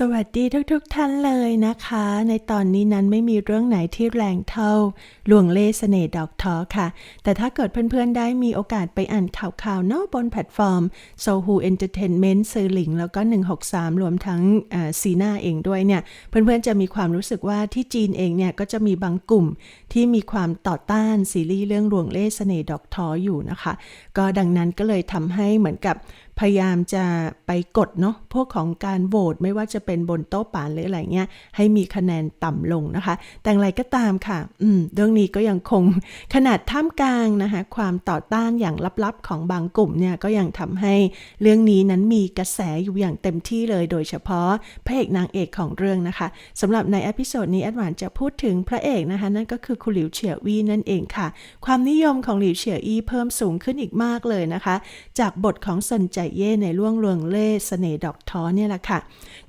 สวัสดีทุกๆทท่านเลยนะคะ ในตอนนี้นั้นไม่มีเรื่องไหนที่แรงเท่าลวงเล่เสน่ห์ดอกท้อค่ะ แต่ถ้าเกิดเพื่อนๆได้มีโอกาสไปอ่านข่าวๆเนอกบนแพลตฟอร์ม s o h o Entertainment ซือหลิง แล้วก็ 163 รวมทั้งซีน่าเองด้วยเนี่ย เพื่อนๆจะมีความรู้สึกว่าที่จีนเองเนี่ย ก็จะมีบางกลุ่มที่มีความต่อต้านซีรีส์เรื่องหลวงเล่เสน่ห์ดอกท้ออยู่นะคะ ก็ดังนั้นก็เลยทำให้เหมือนกับ พยายามจะไปกดเนาะพวกของการโหวตไม่ว่าจะเป็นบนโต๊ะป่านหรืออะไรเงี้ยให้มีคะแนนต่ำลงนะคะ แต่อะไรก็ตามค่ะ อืมเรื่องนี้ก็ยังคงขนาดท่ามกลางนะคะความต่อต้านอย่างลับๆของบางกลุ่มเนี่ยก็ยังทำให้เรื่องนี้นั้นมีกระแสอยู่อย่างเต็มที่เลยโดยเฉพาะพระเอกนางเอกของเรื่องนะคะสำหรับในอพิโซดนี้แอดวานจะพูดถึงพระเอกนะคะนั่นก็คือคุณหลิวเฉียวีนั่นเองค่ะ ความนิยมของหลิวเฉียอี้เพิ่มสูงขึ้นอีกมากเลยนะคะ จากบทของสนใจเย่ในล่วงเรืองเล่เสน่ดอกท้อเนี่ยแหละค่ะ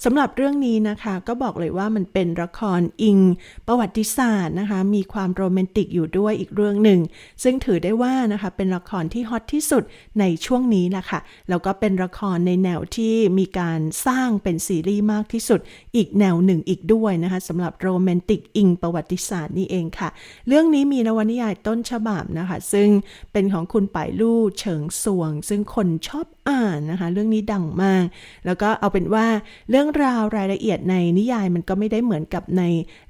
สำหรับเรื่องนี้นะคะก็บอกเลยว่ามันเป็นละครอิง ประวัติศาสตร์นะคะ มีความโรแมนติกอยู่ด้วยอีกเรื่องหนึ่ง ซึ่งถือได้ว่านะคะเป็นละครที่ฮอตที่สุดในช่วงนี้แหละค่ะแล้วก็เป็นละครในแนวที่มีการสร้างเป็นซีรีส์มากที่สุด อีกแนวหนึ่งอีกด้วยนะคะสำหรับโรแมนติกอิง ประวัติศาสตร์นี่เองค่ะ เรื่องนี้มีนวนิยายต้นฉบับนะคะ ซึ่งเป็นของคุณป่ายลู่เฉิงสวง ซึ่งคนชอบอ่านนะคะ เรื่องนี้ดังมาก แล้วก็เอาเป็นว่าเรื่องราวรายละเอียดในนิยายมันก็ไม่ได้เหมือนกับใน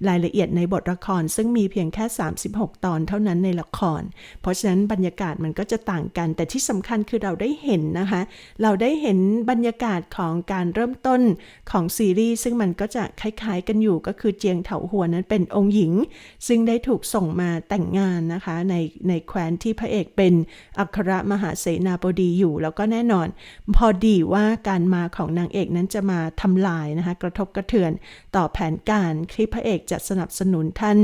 รายละเอียดในบทละคร ซึ่งมีเพียงแค่ 36 ตอนเท่านั้นในละคร เพราะฉะนั้นบรรยากาศมันก็จะต่างกัน แต่ที่สำคัญคือเราได้เห็นนะคะ เราได้เห็นบรรยากาศของการเริ่มต้นของซีรีส์ซึ่งมันก็จะคล้ายๆกันอยู่ก็คือเจียงเถาหัวนั้นเป็นองค์หญิง ซึ่งได้ถูกส่งมาแต่งงานนะคะในในแคว้นที่พระเอกเป็นอัครมหาเสนาบดีอยู่ แล้วก็แน่นอนพอดีว่าการมาของนางเอกนั้นจะมาทำลายนะคะกระทบกระเทือนต่อแผนการที่พระเอกจะสนับสนุนท่าน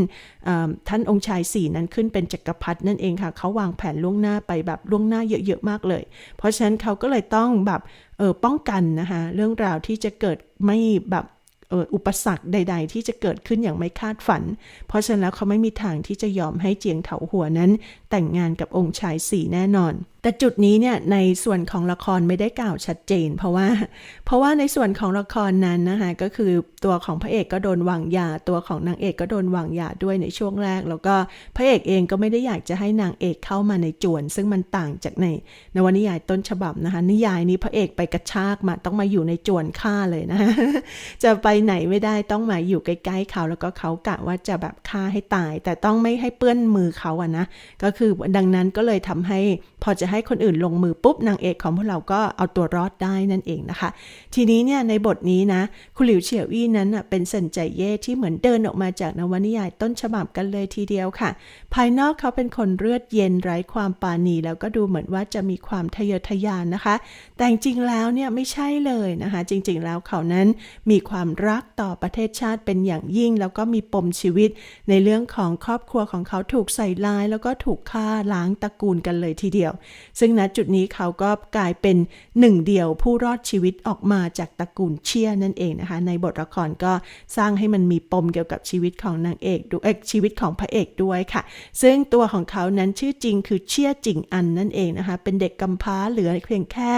ท่านองค์ชายสี่นั้นขึ้นเป็นจักรพรรดินั่นเองค่ะเขาวางแผนล่วงหน้าไปแบบล่วงหน้าเยอะๆมากเลย เพราะฉะนั้นเขาก็เลยต้องแบบเออป้องกันนะคะเรื่องราวที่จะเกิดไม่แบบอุปสรรคใด ๆ ที่จะเกิดขึ้นอย่างไม่คาดฝัน เพราะฉะนั้นแล้วเขาไม่มีทางที่จะยอมให้เจียงเถาหัวนั้น แต่งงานกับองค์ชายสี่แน่นอน แต่จุดนี้เนี่ยในส่วนของละครไม่ได้กล่าวชัดเจน เพราะว่า เพราะว่าในส่วนของละครนั้นนะคะก็คือตัวของพระเอกก็โดนวางยา ตัวของนางเอกก็โดนวางยาด้วยในช่วงแรก แล้วก็พระเอกเองก็ไม่ได้อยากจะให้นางเอกเข้ามาในจวน ซึ่งมันต่างจากในนวนิยายต้นฉบับนะคะนิยายนี้พระเอกไปกระชากมาต้องมาอยู่ในจวนฆ่าเลยนะจะไปไหนไม่ได้ต้องมาอยู่ใกล้ๆเขาแล้วก็เขากะว่าจะแบบฆ่าให้ตาย แต่ต้องไม่ให้เปื้อนมือเขาอะนะก็คือดังนั้นก็เลยทำให้พอจะให้คนอื่นลงมือปุ๊บนางเอกของพวกเราก็เอาตัวรอดได้นั่นเองนะคะ ทีนี้เนี่ยในบทนี้นะคุณหลิวเฉียวอี้นั้นเป็นเซนใจเย่ที่เหมือนเดินออกมาจากนวนิยายต้นฉบับกันเลยทีเดียวค่ะ ภายนอกเขาเป็นคนเลือดเย็นไร้ความปาณีแล้วก็ดูเหมือนว่าจะมีความทะเยอทะยานนะคะ แต่จริงแล้วเนี่ยไม่ใช่เลยนะคะ จริงๆแล้วเขานั้นมีความรักต่อประเทศชาติเป็นอย่างยิ่ง แล้วก็มีปมชีวิต ในเรื่องของครอบครัวของเขาถูกใส่ลาย แล้วก็ถูกฆ่าล้างตระกูลกันเลยทีเดียวซึ่งณจุดนี้เขาก็กลายเป็นหนึ่งเดียวผู้รอดชีวิตออกมาจากตระกูลเชียนั่นเองนะคะ ในบทละครก็สร้างให้มันมีปมเกี่ยวกับชีวิตของนางเอกด้วยชีวิตของพระเอกด้วยค่ะ ซึ่งตัวของเขานั้นชื่อจริงคือเชียจิงอันนั่นเองนะคะ เป็นเด็กกำพร้าเหลือเพียงแค่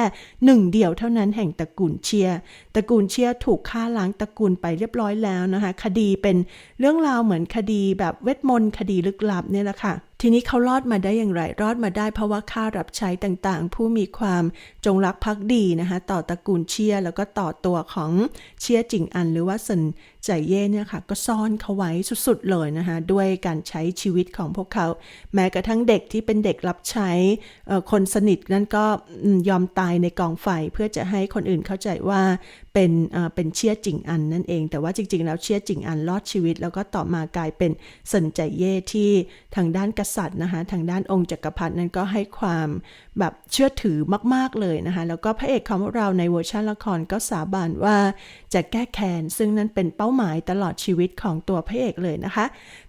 หนึ่งเดียวเท่านั้นแห่งตระกูลเชียตระกูลเชียถูกฆ่าล้างตระกูลไปเรียบร้อยแล้วนะคะ คดีเป็นเรื่องราวเหมือนคดีแบบเวทมนต์คดีลึกลับเนี่ยแหละค่ะ ทีนี้เขารอดมาได้อย่างไร รอดมาได้เพราะว่าค่ารับใช้ต่างๆ ผู้มีความจงรักภักดีนะคะต่อตระกูลเชียแล้วก็ต่อตัวของเชียจิงอันหรือว่าสินใจเย่เนี่ยค่ะก็ซ่อนเขาไว้สุดๆเลยนะคะด้วยการใช้ชีวิตของพวกเขา แม้กระทั่งเด็กที่เป็นเด็กรับใช้คนสนิทนั่นก็ยอมตายในกองไฟเพื่อจะให้คนอื่นเข้าใจว่า เป็นเป็นเชียจิงอันนั่นเอง แต่ว่าจริง ๆ แล้วเชียจิงอันรอดชีวิต แล้วก็ต่อมากลายเป็นสินใจเย่ที่ทางด้านกษัตริย์นะคะทางด้านองค์จักรพรรดินั้นก็ให้ความแบบเชื่อถือมาก ๆเลยนะคะแล้วก็พระเอกของเราในเวอร์ชันละครก็สาบานว่าจะแก้แค้นซึ่งนั้นเป็นเป้าหมายตลอดชีวิตของตัวพระเอกเลยนะคะ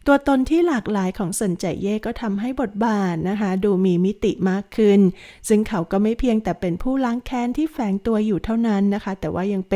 ตัวตนที่หลากหลายของสินใจเย่ก็ทำให้บทบาทนะคะดูมีมิติมากขึ้น ซึ่งเขาก็ไม่เพียงแต่เป็นผู้ล้างแค้นที่แฝงตัวอยู่เท่านั้นนะคะ แต่ว่ายังเป็น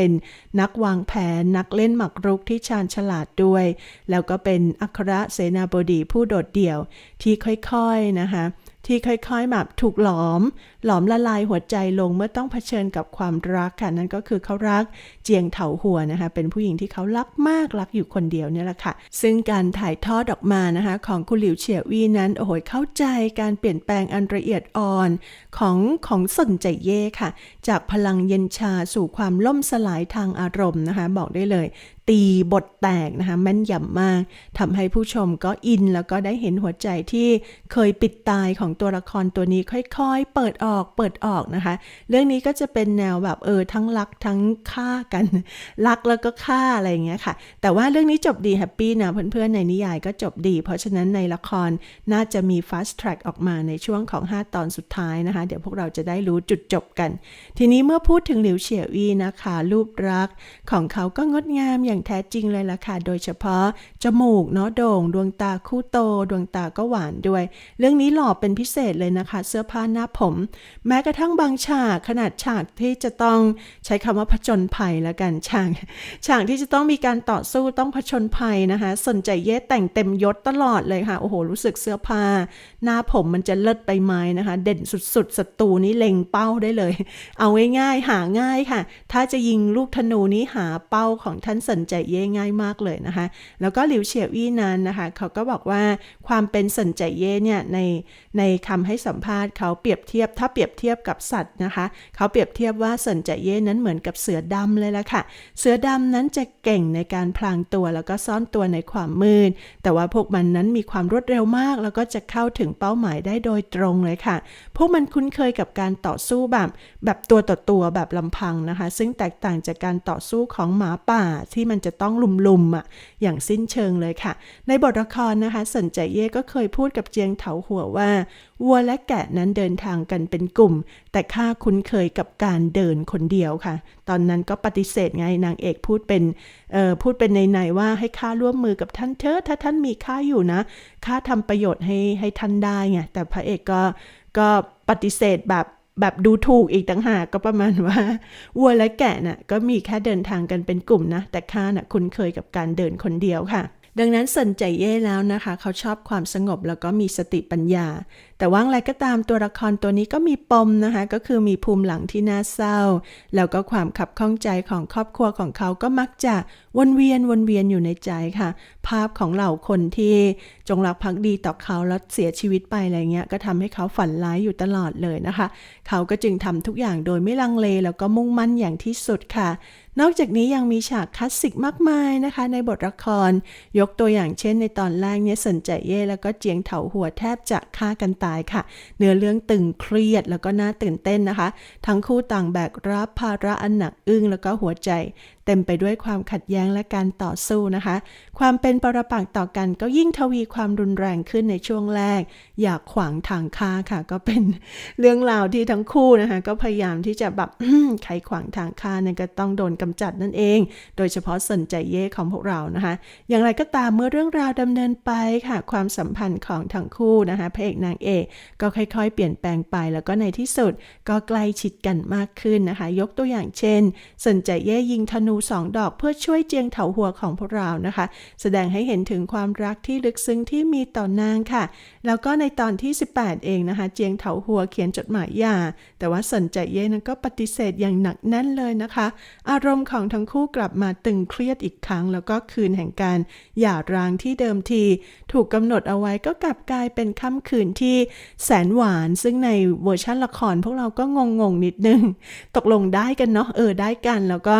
นักวางแผนนักเล่นหมากรุกที่ชาญฉลาดด้วย แล้วก็เป็นอัครเสนาบดีผู้โดดเดี่ยวที่ค่อยๆนะคะที่ค่อยๆแบบถูกหลอม หลอมละลายหัวใจลงเมื่อต้องเผชิญกับความรักค่ะนั่นก็คือเขารักเจียงเถาหัวนะคะ เป็นผู้หญิงที่เขารักมากรักอยู่คนเดียวเนี่ยแหละค่ะ ซึ่งการถ่ายทอดออกมานะคะของคุณหลิวเฉียวีนั้นโอ้โหเข้าใจการเปลี่ยนแปลงอันละเอียดอ่อนของของสนใจเย่ค่ะ จากพลังเย็นชาสู่ความล่มสลายทางอารมณ์นะคะ บอกได้เลย ตีบทแตกนะคะแม่นยำมากทำให้ผู้ชมก็อินแล้วก็ได้เห็นหัวใจที่เคยปิดตายของตัวละครตัวนี้ค่อยๆ เปิดออกอกเปิดออกนะคะ เรื่องนี้ก็จะเป็นแนวแบบเออทั้งรักทั้งฆ่ากันรักแล้วก็ฆ่าอะไรอย่างเงี้ยค่ะ แต่ว่าเรื่องนี้จบดีแฮปปี้นะเพื่อนๆในนิยายก็จบดี เพราะฉะนั้นในละครน่าจะมี fast track ออกมาในช่วงของ 5 ตอนสุดท้ายนะคะ เดี๋ยวพวกเราจะได้รู้จุดจบกัน ทีนี้เมื่อพูดถึงหลิวเฉียวีนะคะ รูปรักษณ์ของเขาก็งดงามอย่างแท้จริงเลยล่ะค่ะ โดยเฉพาะจมูกเนาะโด่ง ดวงตาคู่โต ดวงตาก็หวานด้วย เรื่องนี้หล่อเป็นพิเศษเลยนะคะ เสื้อผ้าหน้าผมแม้กระทั่งบางฉากขนาดฉากที่จะต้องใช้คำว่าผจญภัยแล้วกันฉากฉากที่จะต้องมีการต่อสู้ต้องผจญภัยนะคะ สนใจเย่แต่งเต็มยศตลอดเลยค่ะ โอ้โห รู้สึกเสื้อผ้า หน้าผมมันจะเลิศไปไหมนะคะ เด่นสุดๆศัตรูนี่เล็งเป้าได้เลย เอาง่ายๆหาง่ายค่ะ ถ้าจะยิงลูกธนูนี้หาเป้าของท่านสนใจเย่ง่ายมากเลยนะคะ แล้วก็หลิวเฉียวี่นั้นนะคะเขาก็บอกว่าความเป็นสนใจเย่เนี่ยในในคำให้สัมภาษณ์เขาเปรียบเทียบถ้าเปรียบเทียบกับสัตว์นะคะ เขาเปรียบเทียบว่าสนใจเย่นั้นเหมือนกับเสือดำเลยละค่ะ เสือดำนั้นจะเก่งในการพลางตัวแล้วก็ซ่อนตัวในความมืด แต่ว่าพวกมันนั้นมีความรวดเร็วมาก แล้วก็จะเข้าถึงเป้าหมายได้โดยตรงเลยค่ะ พวกมันคุ้นเคยกับการต่อสู้แบบแบบตัวต่อตัวแบบลำพังนะคะ ซึ่งแตกต่างจากการต่อสู้ของหมาป่าที่มันจะต้องลุมๆอะอย่างสิ้นเชิงเลยค่ะ ในบทละครนะคะสนใจเย่ก็เคยพูดกับเจียงเถาหัวว่า วัวและแกะนั้นเดินทางกันเป็นกลุ่ม แต่ข้าคุ้นเคยกับการเดินคนเดียวค่ะ ตอนนั้นก็ปฏิเสธไงนางเอกพูดเป็นพูดเป็นในๆว่าให้ข้าร่วมมือกับท่านเถอะถ้าท่านมีข้าอยู่นะข้าทำประโยชน์ให้ให้ท่านได้ไงแต่พระเอกก็ก็ปฏิเสธแบบแบบดูถูกอีกต่างหากก็ประมาณว่าวัวและแกะน่ะก็มีแค่เดินทางกันเป็นกลุ่มนะ แต่ข้าน่ะคุ้นเคยกับการเดินคนเดียวค่ะ ดังนั้นสนใจเย่แล้วนะคะ เขาชอบความสงบแล้วก็มีสติปัญญา แต่ว่าอะไรก็ตามตัวละครตัวนี้ก็มีปมนะคะ ก็คือมีภูมิหลังที่น่าเศร้า แล้วก็ความขับข้องใจของครอบครัวของเขาก็มักจะวนเวียนวนเวียนอยู่ในใจค่ะ ภาพของเหล่าคนที่จงรักภักดีต่อเขาแล้วเสียชีวิตไปอะไรเงี้ยก็ทำให้เขาฝันร้ายอยู่ตลอดเลยนะคะ เขาก็จึงทำทุกอย่างโดยไม่ลังเลแล้วก็มุ่งมั่นอย่างที่สุดค่ะนอกจากนี้ยังมีฉากคลาสสิกมากมายนะคะ ในบทละคร ยกตัวอย่างเช่นในตอนแรกเนี่ยสนใจเย่แล้วก็เจียงเถาหัวแทบจะฆ่ากันตายค่ะ เนื้อเรื่องตึงเครียดแล้วก็น่าตื่นเต้นนะคะ ทั้งคู่ต่างแบกรับภาระอันหนักอึ้งแล้วก็หัวใจ ต็มไปด้วยความขัดแย้งและการต่อสู้นะคะ ความเป็นปรปักษ์ต่อกันก็ยิ่งทวีความรุนแรงขึ้นในช่วงแรก อยากขวางทางฆ่าค่ะ ก็เป็นเรื่องราวที่ทั้งคู่นะคะ ก็พยายามที่จะแบบใครขวางทางฆ่าเนี่ยก็ต้องโดนกำจัดนั่นเอง โดยเฉพาะสนใจเย่ของพวกเรานะคะ อย่างไรก็ตามเมื่อเรื่องราวดำเนินไปค่ะ ความสัมพันธ์ของทั้งคู่นะคะพระเอกนางเอกก็ค่อยๆ เปลี่ยนแปลงไป แล้วก็ในที่สุดก็ใกล้ชิดกันมากขึ้นนะคะ ยกตัวอย่างเช่น สนใจเย่ยิงธนูสองดอกเพื่อช่วยเจียงเถาหัวของพวกเรานะคะ แสดงให้เห็นถึงความรักที่ลึกซึ้งที่มีต่อนางค่ะ แล้วก็ในตอนที่ 18 เองนะคะ เจียงเถาหัวเขียนจดหมายหย่าแต่ว่าสนใจเย่นั้นก็ปฏิเสธอย่างหนักแน่นเลยนะคะ อารมณ์ของทั้งคู่กลับมาตึงเครียดอีกครั้ง แล้วก็คืนแห่งการหย่าร้างที่เดิมที ถูกกำหนดเอาไว้ก็กลับกลายเป็นค่ำคืนที่แสนหวาน ซึ่งในเวอร์ชันละครพวกเราก็งงๆนิดนึง ตกลงได้กันเนาะเออได้กันแล้วก็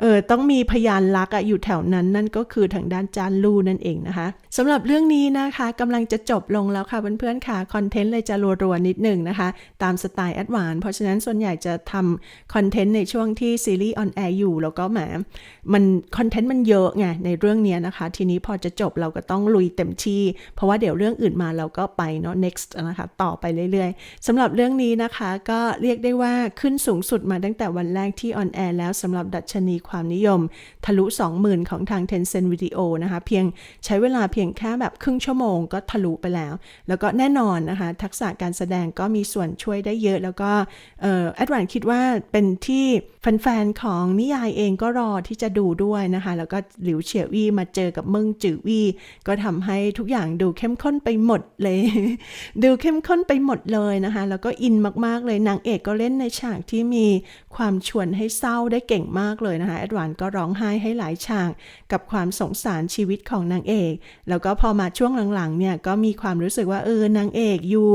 เออต้องมีพยานรักอะอยู่แถวนั้นนั่นก็คือทางด้านจานลูนั่นเองนะคะสำหรับเรื่องนี้นะคะกำลังจะจบลงแล้วค่ะเพื่อนๆค่ะคอนเทนต์เลยจะรัวๆนิดหนึ่งนะคะ ตามสไตล์แอดวานเพราะฉะนั้นส่วนใหญ่จะทำคอนเทนต์ในช่วงที่ซีรีส์ออนแอร์อยู่แล้วก็แหมมันคอนเทนต์มันเยอะไงในเรื่องเนี้ยนะคะ ทีนี้พอจะจบเราก็ต้องลุยเต็มที่ เพราะว่าเดี๋ยวเรื่องอื่นมาเราก็ไปเนาะ next นะคะต่อไปเรื่อยๆสำหรับเรื่องนี้นะคะก็เรียกได้ว่าขึ้นสูงสุดมาตั้งแต่วันแรกที่ออนแอร์แล้วสำหรับดัชนีความนิยม ทะลุ 20,000 ของทาง Tencent Video นะคะ เพียงใช้เวลาเพียงแค่แบบครึ่งชั่วโมงก็ทะลุไปแล้ว แล้วก็แน่นอนนะคะ ทักษะการแสดงก็มีส่วนช่วยได้เยอะ แล้วก็แอดวานคิดว่าเป็นที่แฟนๆของนิยายเองก็รอที่จะดูด้วยนะคะ แล้วก็หลิวเฉียวี่มาเจอกับเมิงจือวี่ก็ทำให้ทุกอย่างดูเข้มข้นไปหมดเลย ดูเข้มข้นไปหมดเลยนะคะ แล้วก็อินมากๆเลยนางเอกก็เล่นในฉากที่มีความชวนให้เศร้าได้เก่งมากเลยนะคะแอดวานก็ร้องไห้ให้หลายฉากกับความสงสารชีวิตของนางเอก แล้วก็พอมาช่วงหลังๆเนี่ยก็มีความรู้สึกว่าเออนางเอกอยู่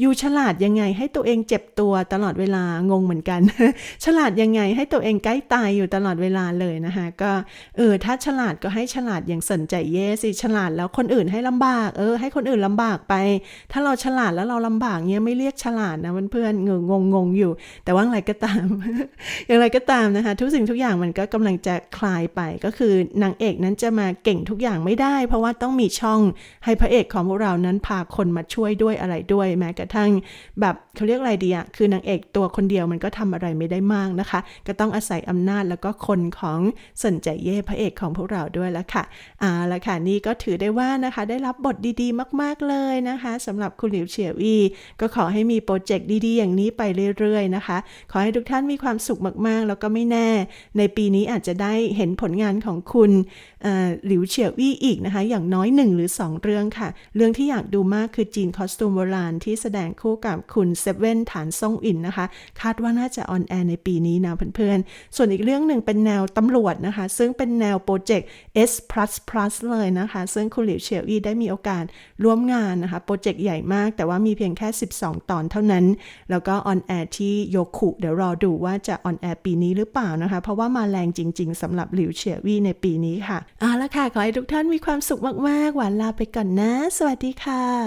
อยู่ฉลาดยังไงให้ตัวเองเจ็บตัวตลอดเวลางงเหมือนกัน ฉลาดยังไงให้ตัวเองใกล้ตายอยู่ตลอดเวลาเลยนะคะก็เออถ้าฉลาดก็ให้ฉลาดอย่างสนใจเย่สิฉลาดแล้วคนอื่นให้ลำบาก เออ ให้คนอื่นลำบากไป ถ้าเราฉลาดแล้วเราลำบากเนี่ยไม่เรียกฉลาดนะเพื่อนๆเงงงงๆอยู่ แต่ว่าอะไรก็ตาม อย่างไรก็ตามนะคะ ทุกสิ่งทุกอย่างมันก็กำลังจะคลายไปก็คือนางเอกนั้นจะมาเก่งทุกอย่างไม่ได้ เพราะว่าต้องมีช่องให้พระเอกของพวกเรานั้นพาคนมาช่วยด้วยอะไรด้วย แม้กระทั่งแบบเขาเรียกอะไรดีอะคือนางเอกตัวคนเดียวมันก็ทำอะไรไม่ได้มากนะคะ ก็ต้องอาศัยอำนาจแล้วก็คนของสนใจเย่พระเอกของพวกเราด้วยแล้วค่ะอ่าละค่ะนี่ก็ถือได้ว่านะคะได้รับบทดีๆ มาก ๆเลยนะคะสำหรับคุณหลิวเฉียวอีก็ขอให้มีโปรเจกต์ดีๆ อย่างนี้ไปเรื่อยๆนะคะ ขอให้ทุกท่านมีความสุขมากๆ แล้วก็ไม่แน่ ในปีนี้อาจจะได้เห็นผลงานของคุณหลิวเฉียวอี้อีกนะคะ อย่างน้อย 1 หรือ 2 เรื่องค่ะ เรื่องที่อยากดูมากคือจีนคอสตูมโบราณที่แสดงคู่กับคุณเซเว่นฐานซ่งอินนะคะ คาดว่าน่าจะออนแอร์ในปีนี้นะเพื่อนๆ ส่วนอีกเรื่องหนึ่งเป็นแนวตำรวจนะคะ ซึ่งเป็นแนวโปรเจกต์ S เลยนะคะ ซึ่งคุณหลิวเฉียวอี้ได้มีโอกาสร่วมงานนะคะ โปรเจกต์ใหญ่มาก แต่ว่ามีเพียงแค่ 12 ตอนเท่านั้น แล้วก็ออนแอร์ที่โยคุเดี๋ยวรอดูว่าจะออนแอร์ปีนี้หรือเปล่านะคะ เพราะว่ามาแลรงจริง ๆสำหรับหลิวเฉียวี่ในปีนี้ค่ะเอาละค่ะ ขอให้ทุกท่านมีความสุขมากๆ หวานลาไปก่อนนะ สวัสดีค่ะ